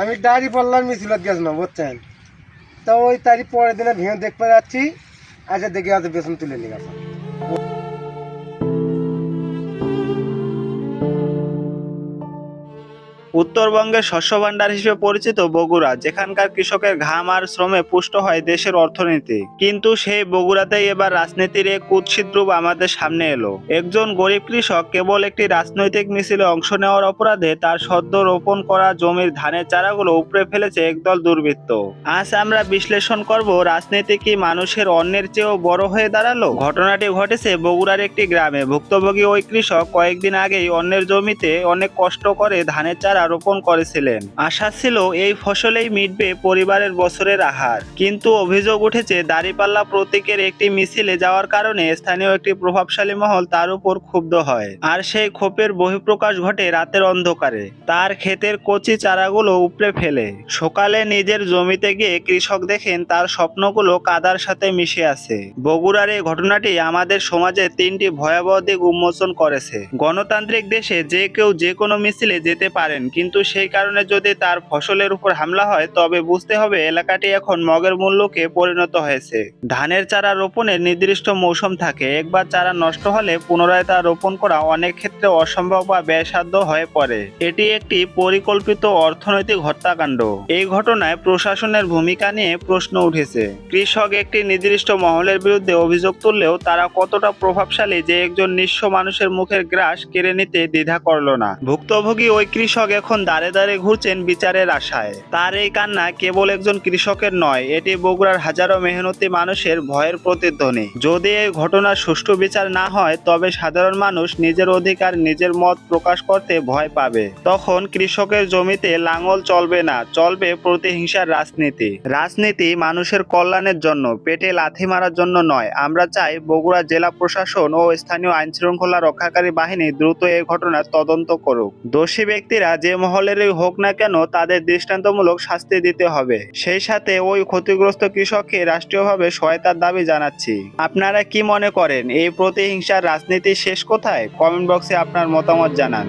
আমি ডায়েরি পড়লাম মিছিলত গেছিলাম, বুঝছেন? তো ওই তারি পরের দিনে ভেঙে দেখতে যাচ্ছি আচ্ছা দেখি হয়তো বেসন তুলে নিয়ে গেছে। উত্তরবঙ্গের শস্য ভাণ্ডার হিসেবে পরিচিত বগুড়া, যেখানকার কৃষকের ঘাম আর শ্রমে পুষ্ট হয় দেশের অর্থনীতি। কিন্তু সেই বগুড়াতেই এবার রাজনীতির এক কুৎসিত রূপ আমাদের সামনে এলো। একজন গরিব কৃষক কেবল একটি রাজনৈতিক মিছিলে অংশ নেওয়ার অপরাধে তার সদ্য রোপণ করা জমির ধানের চারাগুলো উপড়ে ফেলেছে একদল দুর্বৃত্ত। আজ আমরা বিশ্লেষণ করব রাজনীতি কি মানুষের অন্যের চেয়েও বড় হয়ে দাঁড়াল? ঘটনাটি ঘটেছে বগুড়ার একটি গ্রামে। ভুক্তভোগী ওই কৃষক কয়েকদিন আগেই অন্যের জমিতে অনেক কষ্ট করে ধানের চারা রোপণ করেছিলেন। আশা ছিল এই ফসলেই মিটবে পরিবারের বছরের আহার। কিন্তু অভিযোগ উঠেছে, দাঁড়িপাল্লা প্রতীকের একটি মিছিলে যাওয়ার কারণে স্থানীয় একটি প্রভাবশালী মহল তার উপর ক্ষুব্ধ হয়। আর সেই ক্ষোভের বহিঃপ্রকাশ ঘটে রাতের অন্ধকারে। তার ক্ষেতের কচি চারাগুলো উপড়ে ফেলে। সকালে নিজের জমিতে গিয়ে কৃষক দেখেন, তার স্বপ্নগুলো কাদার সাথে মিশে আছে। বগুড়ার এই ঘটনাটি আমাদের সমাজে তিনটি ভয়াবহ দিক উন্মোচন করেছে। গণতান্ত্রিক দেশে যে কেউ যে কোনো মিছিলে যেতে পারেন কিন্তু সেই কারণে যদি তার ফসলের উপর হামলা হয়, তবে বুঝতে হবে এলাকাটি এখন মগের মূল্যকে পরিণত হয়েছে। ধানের চারা রোপণের নির্দিষ্ট মৌসুম থাকে। একবার চারা নষ্ট হলে পুনরায় তা রোপণ করা অনেক ক্ষেত্রে অসম্ভব বা ব্যয়সাধ্য হয়ে পড়ে। এটি একটি পরিকল্পিত অর্থনৈতিক হত্যাকাণ্ড। এই ঘটনায় প্রশাসনের ভূমিকা নিয়ে প্রশ্ন উঠেছে। কৃষক একটি নির্দিষ্ট মহলের বিরুদ্ধে অভিযোগ তুললেও তারা কতটা প্রভাবশালী যে একজন নিঃস্ব মানুষের মুখের গ্রাস কেড়ে নিতে দ্বিধা করল না। ভুক্তভোগী ওই কৃষক এখন দাঁড়ে দাঁড়ে ঘুরছেন বিচারের আশায়। তার এই কান্না কেবল একজন কৃষকের নয়, এটি বগুড়ার হাজারো মেহনতি মানুষের ভয়ের প্রতিধ্বনি। যদি এই ঘটনার সুষ্ঠু বিচার না হয়, তবে সাধারণ মানুষ নিজের অধিকার, নিজের মত প্রকাশ করতে ভয় পাবে। তখন কৃষকের জমিতে লাঙল চলবে না, চলবে প্রতিহিংসার রাজনীতি। রাজনীতি মানুষের কল্যাণের জন্য, পেটে লাথি মারার জন্য নয়। আমরা চাই বগুড়া জেলা প্রশাসন ও স্থানীয় আইন শৃঙ্খলা রক্ষাকারী বাহিনী দ্রুত এই ঘটনার তদন্ত করুক। দোষী ব্যক্তিরা যে মহলেরই হোক না কেন তাদের দৃষ্টান্তমূলক শাস্তি দিতে হবে। সেই সাথে ওই ক্ষতিগ্রস্ত কৃষককে রাষ্ট্রীয়ভাবে সহায়তার দাবি জানাচ্ছি। আপনারা কি মনে করেন, এই প্রতিহিংসার রাজনীতি শেষ কোথায়? কমেন্ট বক্সে আপনার মতামত জানান।